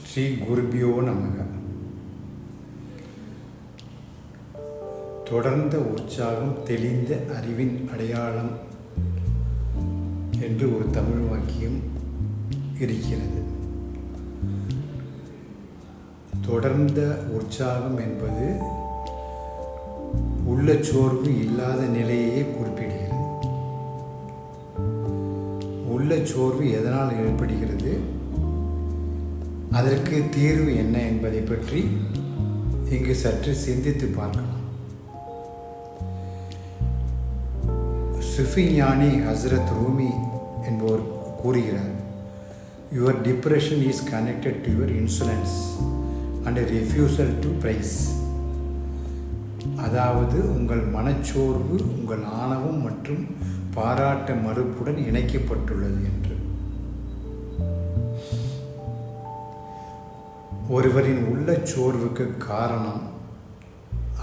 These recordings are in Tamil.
ஸ்ரீ குருபியோ நமக. தொடர்ந்த உற்சாகம் தெளிந்த அறிவின் அடையாளம் என்று ஒரு தமிழ் வாக்கியம் இருக்கிறது. தொடர்ந்த உற்சாகம் என்பது உள்ள சோர்வு இல்லாத நிலையையே குறிப்பிடுகிறது. உள்ள சோர்வு எதனால் ஏற்படுகிறது? அதற்கு தீர்வு என்ன என்பதை பற்றி இங்கு சற்று சிந்தித்து பார்க்கலாம். சுஃபி ஞானி ஹஸ்ரத் ரூமி என்பவர் கூறுகிறார் your depression is connected to your insolence and refusal to praise அதாவது உங்கள் மனச்சோர்வு உங்கள் ஆணவம் மற்றும் பாராட்ட மறுப்புடன் இணைக்கப்பட்டுள்ளது ஒருவரின் ஒருவரின் உள்ளச்சோர்வுக்கு காரணம்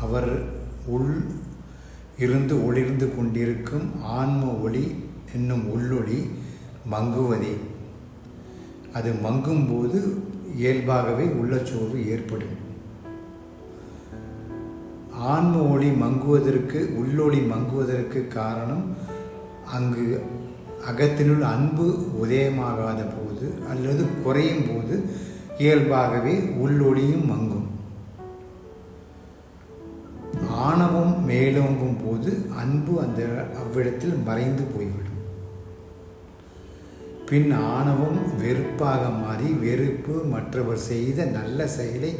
அவர் உள் இருந்து ஒளிர்ந்து கொண்டிருக்கும் ஆன்ம ஒளி என்னும் உள்ளொளி மங்குவதே. அது மங்கும்போது இயல்பாகவே உள்ளச்சோர்வு ஏற்படும். ஆன்ம ஒளி மங்குவதற்கு உள்ளொளி மங்குவதற்கு காரணம் அங்கு அகத்தினுள் அன்பு உதயமாகாத போது அல்லது குறையும் போது இயல்பாகவே உள்ளொளியும் மங்கும். ஆணவம் மேலோங்கும் போது அன்பு அந்த அவ்விடத்தில் மறைந்து போய்விடும். பின் ஆணவம் வெறுப்பாக மாறி வெறுப்பு மற்றவர் செய்த நல்ல செயலை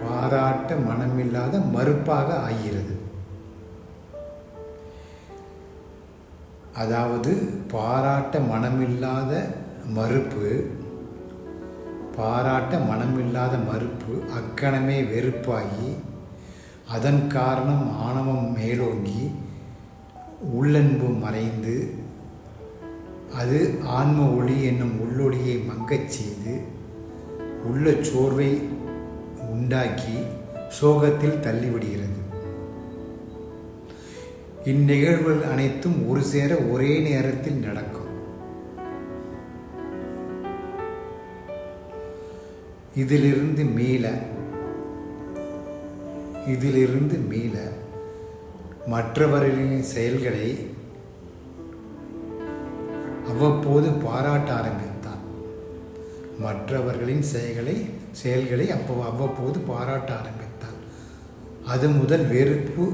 பாராட்ட மனமில்லாத மறுப்பாக ஆகிறது. அதாவது பாராட்ட மனமில்லாத மறுப்பு பாராட்ட மனமில்லாத மறுப்பு அக்கணமே வெறுப்பாகி அதன் காரணம் ஆணவம் மேலோங்கி உள்ளன்பு மறைந்து அது ஆன்ம ஒளி என்னும் உள்ளொளியை மங்கச் செய்து உள்ள சோர்வை உண்டாக்கி சோகத்தில் தள்ளிவிடுகிறது. இந்நிகழ்வுகள் அனைத்தும் ஒரு சேர ஒரே நேரத்தில் நடக்கும். இதிலிருந்து மீள இதிலிருந்து மீள மற்றவர்களின் செயல்களை அவ்வப்போது பாராட்ட ஆரம்பித்தான். மற்றவர்களின் செயல்களை செயல்களை அப்போ அவ்வப்போது பாராட்ட ஆரம்பித்தான். அது முதல் வெறுப்பு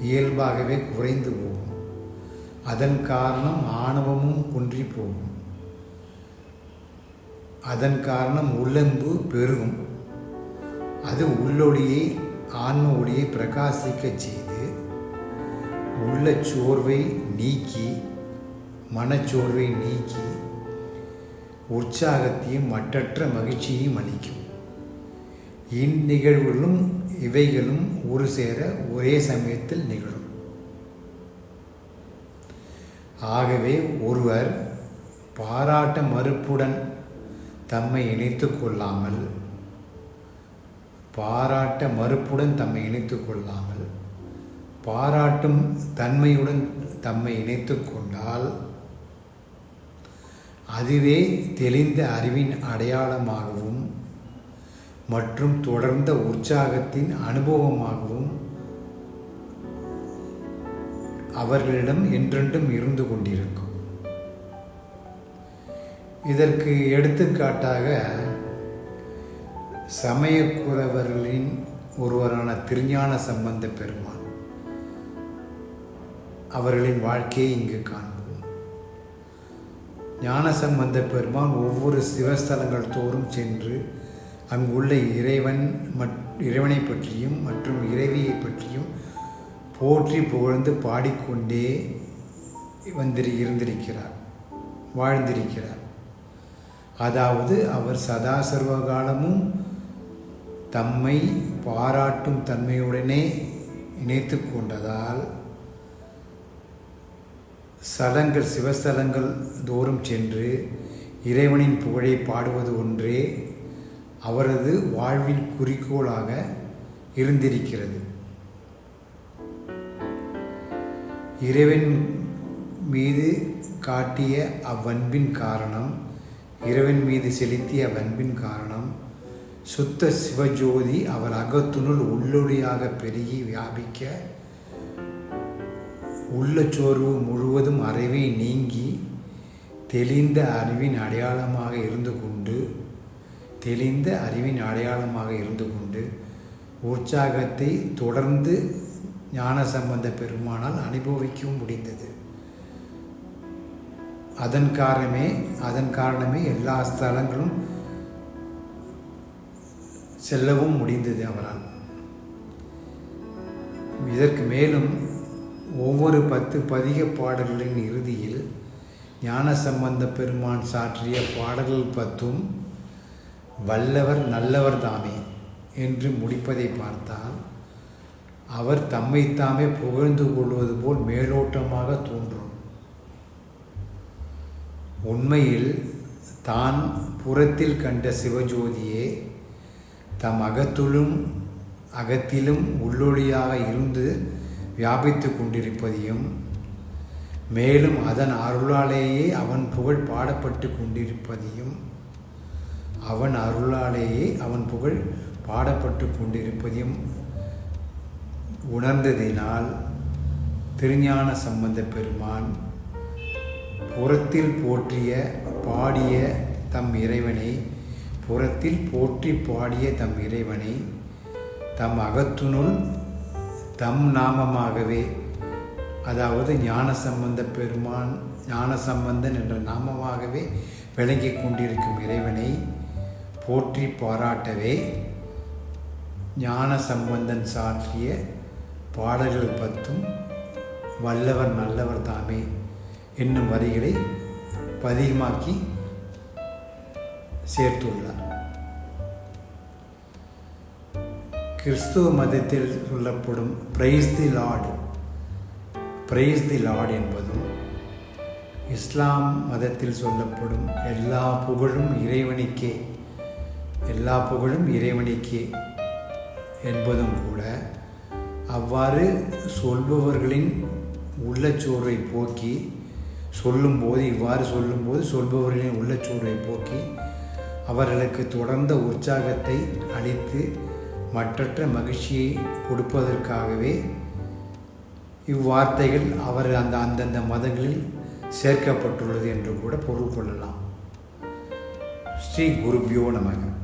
இயல்பாகவே குறைந்து போகும். அதன் காரணம் ஆணவமும் குன்றி போகும். அதன் காரணம் உள்ளன்பு பெருகும். அது உள்ளொளியை ஆன்ம ஒளியை பிரகாசிக்கச் செய்து உள்ள சோர்வை நீக்கி மனச்சோர்வை நீக்கி உற்சாகத்தையும் மற்றற்ற மகிழ்ச்சியையும் அளிக்கும். இந்நிகழ்வுகளும் இவைகளும் ஒரு சேர ஒரே சமயத்தில் நிகழும். ஆகவே ஒருவர் பாராட்ட மறுப்புடன் தம்மை இணைத்து கொள்ளாமல் பாராட்ட மறுப்புடன் தம்மை இணைத்து கொள்ளாமல் பாராட்டும் தன்மையுடன் தம்மை இணைத்து கொண்டால் அதுவே தெளிந்த அறிவின் அடையாளமாகவும் மற்றும் தொடர்ந்த உற்சாகத்தின் அனுபவமாகவும் அவர்களிடம் என்றென்றும் இருந்து கொண்டிருக்கும். இதற்கு எடுத்துக்காட்டாக சமயக்குறவர்களின் ஒருவரான திருஞான சம்பந்த பெருமான் அவர்களின் வாழ்க்கையை இங்கு காண்போம். ஞான சம்பந்த பெருமான் ஒவ்வொரு சிவஸ்தலங்கள் தோறும் சென்று அங்குள்ள இறைவன் மட் இறைவனை பற்றியும் மற்றும் இறைவியை பற்றியும் போற்றி புகழ்ந்து பாடிக்கொண்டே வந்திரு இருந்திருக்கிறார் வாழ்ந்திருக்கிறார். அதாவது அவர் சதா சர்வ காலமும் தம்மை பாராட்டும் தன்மையுடனே இணைத்து கொண்டதால் ஸ்தலங்கள் சிவஸ்தலங்கள் தோறும் சென்று இறைவனின் புகழை பாடுவது ஒன்றே அவரது வாழ்வின் குறிக்கோளாக இருந்திருக்கிறது. இறைவன் மீது காட்டிய அவ்வன்பின் காரணம் இறைவன் மீது செலுத்திய அவ்வன்பின் காரணம் சுத்த சிவஜோதி அவர் அகத்துனுள் உள்ளொளியாக பெருகி வியாபிக்க உள்ளச்சோர்வு முழுவதும் அறிவை நீங்கி தெளிந்த அறிவின் அடையாளமாக இருந்து கொண்டு தெளிந்த அறிவின் அடையாளமாக இருந்து கொண்டு உற்சாகத்தை தொடர்ந்து ஞான சம்பந்த பெருமானால் அனுபவிக்கவும் முடிந்தது. அதன் காரணமே அதன் காரணமே எல்லா ஸ்தலங்களும் செல்லவும் முடிந்தது அவரால். இதற்கு மேலும் ஒவ்வொரு பத்து பதிக பாடல்களின் இறுதியில் ஞான சம்பந்த பெருமான் சாற்றிய பாடல்கள் பத்தும் வல்லவர் நல்லவர் தாமே என்று முடிப்பதை பார்த்தால் அவர் தம்மைத்தாமே புகழ்ந்து கொள்வது போல் மேலோட்டமாக தோன்றும். உண்மையில் தான் புறத்தில் கண்ட சிவஜோதியே தம் அகத்துளும் அகத்திலும் உள்ளொளியாக இருந்து வியாபித்து கொண்டிருப்பதையும் மேலும் அதன் அருளாலேயே அவன் புகழ் பாடப்பட்டு கொண்டிருப்பதையும் அவன் அருளாலேயே அவன் புகழ் பாடப்பட்டு கொண்டிருப்பதையும் உணர்ந்ததினால் திருஞான சம்பந்த பெருமான் புறத்தில் போற்றிய பாடிய தம் இறைவனை புறத்தில் போற்றி பாடிய தம் இறைவனை தம் அகத்துனுள் தம் நாமமாகவே அதாவது ஞான சம்பந்த பெருமான் ஞான சம்பந்தன் என்ற நாமமாகவே விளங்கி கொண்டிருக்கும் இறைவனை போற்றி பாராட்டவே ஞான சம்பந்தன் சாற்றிய பாடல்கள் பத்தும் வல்லவர் நல்லவர் தாமே. என்னும் வரிகளை பதிகமாக்கி சேர்த்துள்ளார். கிறிஸ்துவ மதத்தில் சொல்லப்படும் praise the Lord praise the Lord என்பதும் இஸ்லாம் மதத்தில் சொல்லப்படும் எல்லா புகழும் இறைவனுக்கே எல்லா புகழும் இறைவனுக்கே என்பதும் கூட அவ்வாறு சொல்பவர்களின் உள்ளச்சோர்வை போக்கி சொல்லும்போது இவ்வாறு சொல்லும்போது சொல்பவர்களின் உள்ளச்சூரை போக்கி அவர்களுக்கு தொடர்ந்த உற்சாகத்தை அளித்து மற்றற்ற மகிழ்ச்சியை கொடுப்பதற்காகவே இவ்வார்த்தைகள் அவர் அந்த அந்தந்த மதங்களில் சேர்க்கப்பட்டுள்ளது என்று கூட பொருள் கொள்ளலாம். ஸ்ரீ குருபியோ நமக.